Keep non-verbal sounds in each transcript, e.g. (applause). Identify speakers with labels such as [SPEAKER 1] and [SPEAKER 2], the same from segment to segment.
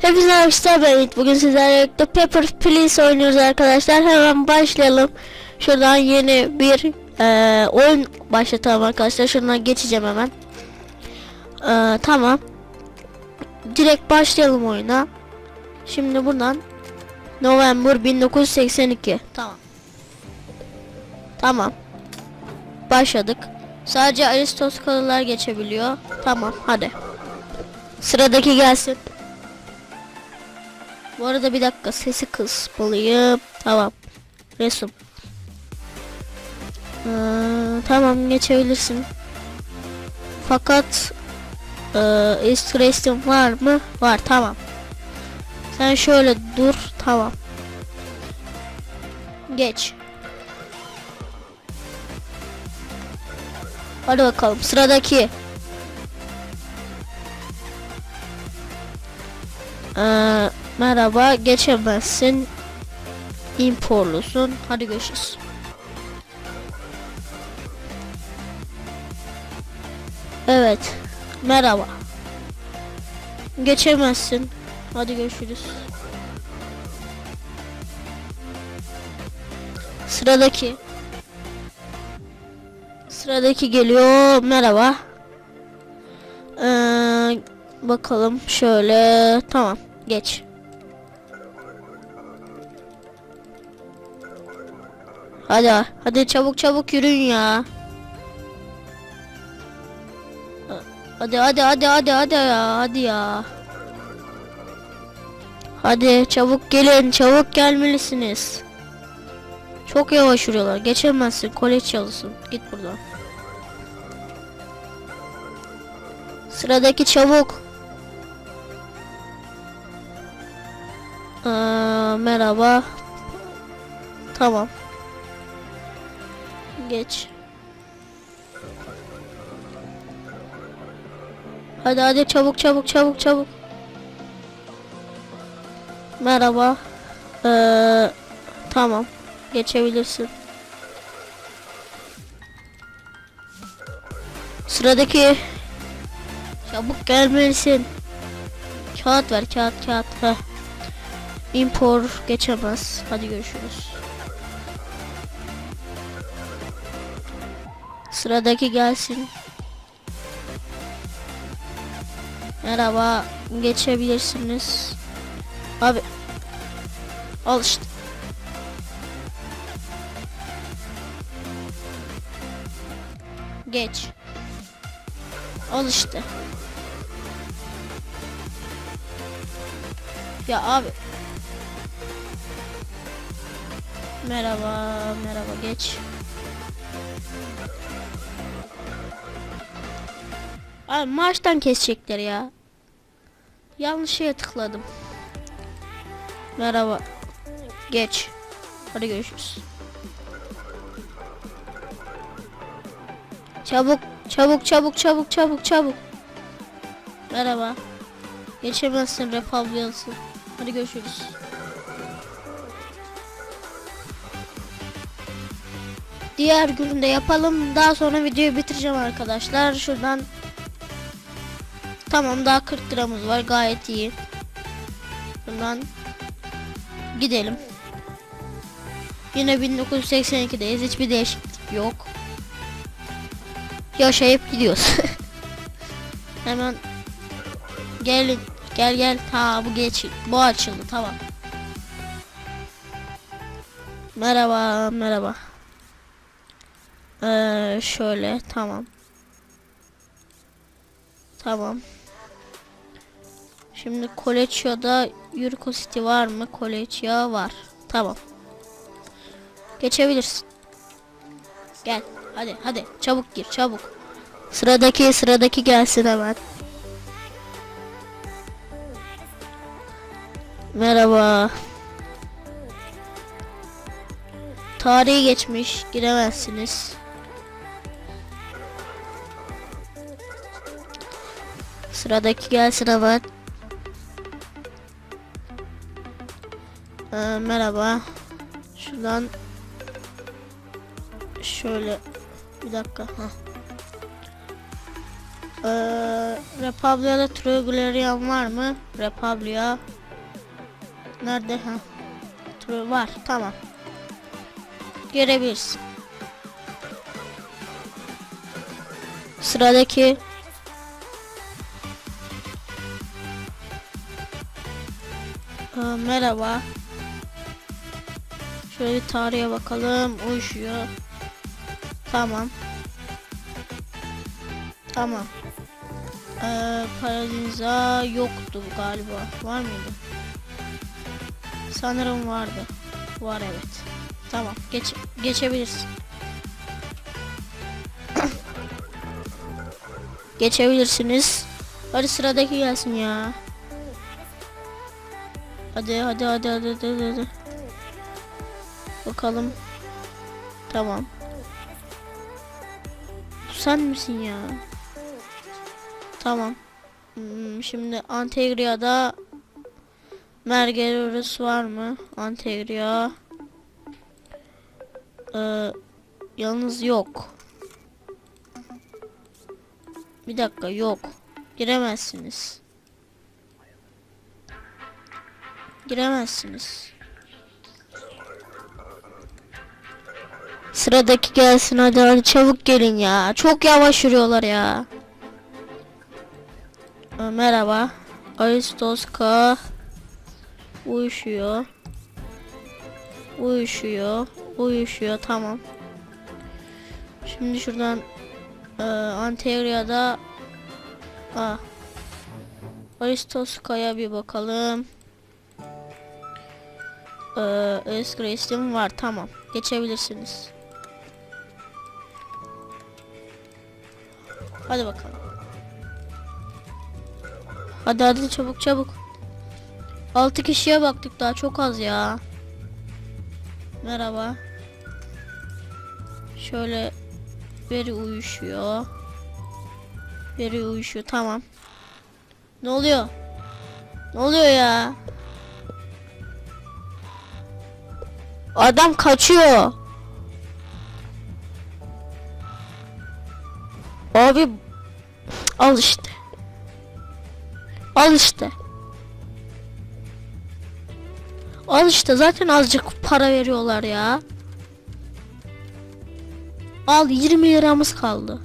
[SPEAKER 1] Hepinize arkadaşlar ben Yiğit. Bugün sizlerle birlikte Pepper Please oynuyoruz arkadaşlar. Hemen başlayalım. Şuradan yeni bir eee, oyun başlatalım arkadaşlar. Şuradan geçeceğim hemen. Eee, tamam. Direkt başlayalım oyuna. Şimdi buradan November 1982. Tamam. Tamam. Başladık. Sadece aristokratlar geçebiliyor. Tamam hadi. Sıradaki gelsin. Bu arada bir dakika sesi kısmalıyım. Tamam. Resim. Ee, tamam geçebilirsin. Fakat ee, ist resim var mı? Var tamam. Sen şöyle dur tamam. Geç. Hadi bakalım sıradaki. Ee, merhaba geçemezsin. İmporlusun. Hadi görüşürüz. Evet. Merhaba. Geçemezsin. Hadi görüşürüz. Sıradaki. Sıradaki geliyor. Merhaba. Ee, bakalım şöyle. Tamam. Geç. Hadi hadi çabuk çabuk yürüyün ya. Hadi hadi hadi hadi hadi ya hadi ya. Hadi çabuk gelin çabuk gelmelisiniz. Çok yavaş yürüyorlar. Geçemezsin. Kolej çalısın. Git buradan. Sıradaki çabuk. Aa, merhaba. Tamam. Geç. Hadi hadi çabuk çabuk çabuk çabuk. Merhaba. Ee, tamam. Geçebilirsin. Sıradaki çabuk gelmelisin. Kağıt ver kağıt kağıt. Heh. Impor geçemez. Hadi görüşürüz. Sıradaki gelsin. Merhaba. Geçebilirsiniz. Abi. Al işte. Geç. Al işte. Ya abi. Merhaba, merhaba geç. Abi maaştan kesecekler ya. Yanlış şeye tıkladım. Merhaba. Geç. Hadi görüşürüz. Çabuk, çabuk, çabuk, çabuk, çabuk, çabuk. Merhaba. Geçemezsin Republicansın. Hadi görüşürüz. Diğer günde yapalım. Daha sonra videoyu bitireceğim arkadaşlar. Şuradan Tamam daha 40 liramız var. Gayet iyi. Şuradan gidelim. Yine 1982'deyiz. Hiçbir değişiklik yok. Yaşayıp gidiyoruz. (laughs) Hemen gelin. Gel gel. Ha bu geç. Bu açıldı. Tamam. Merhaba. Merhaba. Ee, şöyle. Tamam. Tamam. Şimdi Koleçyo'da Yurko City var mı? Koleçyo var. Tamam. Geçebilirsin. Gel. Hadi hadi. Çabuk gir çabuk. Sıradaki sıradaki gelsin hemen. Merhaba. Tarihi geçmiş. Giremezsiniz. Sıradaki gelsin hemen. Ee, merhaba. Şuradan şöyle bir dakika. Heh. Ee, Republia'da Triglavian var mı? Republia Nerede? Ha. True var. Tamam. Görebilirsin. Sıradaki Aa, merhaba. Şöyle tarihe bakalım. Uyuşuyor. Tamam. Tamam. Ee, Paradinza yoktu galiba. Var mıydı? Sanırım vardı. Var evet. Tamam. Geç geçebilirsin. (coughs) Geçebilirsiniz. Hadi sıradaki gelsin ya. Hadi hadi hadi hadi hadi hadi. Bakalım. Tamam. Sen misin ya? Tamam. Hmm, şimdi Antegria'da Mergerus var mı? Antegria. Ee, yalnız yok. Bir dakika yok. Giremezsiniz. Giremezsiniz. Sıradaki gelsin hadi hadi çabuk gelin ya. Çok yavaş yürüyorlar ya. Merhaba. Aristoska uyuşuyor. Uyuşuyor. Uyuşuyor tamam. Şimdi şuradan e, Anteria'da ah, Aristoska'ya bir bakalım. Ee, Esgrace'im var tamam. Geçebilirsiniz. Hadi bakalım. Hadi hadi çabuk çabuk. 6 kişiye baktık daha çok az ya. Merhaba. Şöyle veri uyuşuyor. Veri uyuşuyor tamam. Ne oluyor? Ne oluyor ya? Adam kaçıyor. Abi al işte. Al işte. Al işte zaten azıcık para veriyorlar ya. Al 20 liramız kaldı.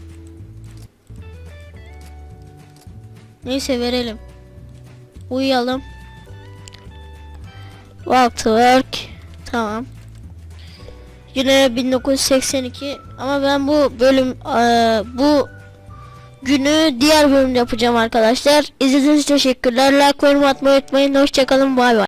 [SPEAKER 1] Neyse verelim. Uyuyalım. Walk to work. Tamam. Yine 1982 ama ben bu bölüm bu günü diğer bölümde yapacağım arkadaşlar. İzlediğiniz için teşekkürler. Like ve yorum atmayı unutmayın. Hoşçakalın. Bay bay.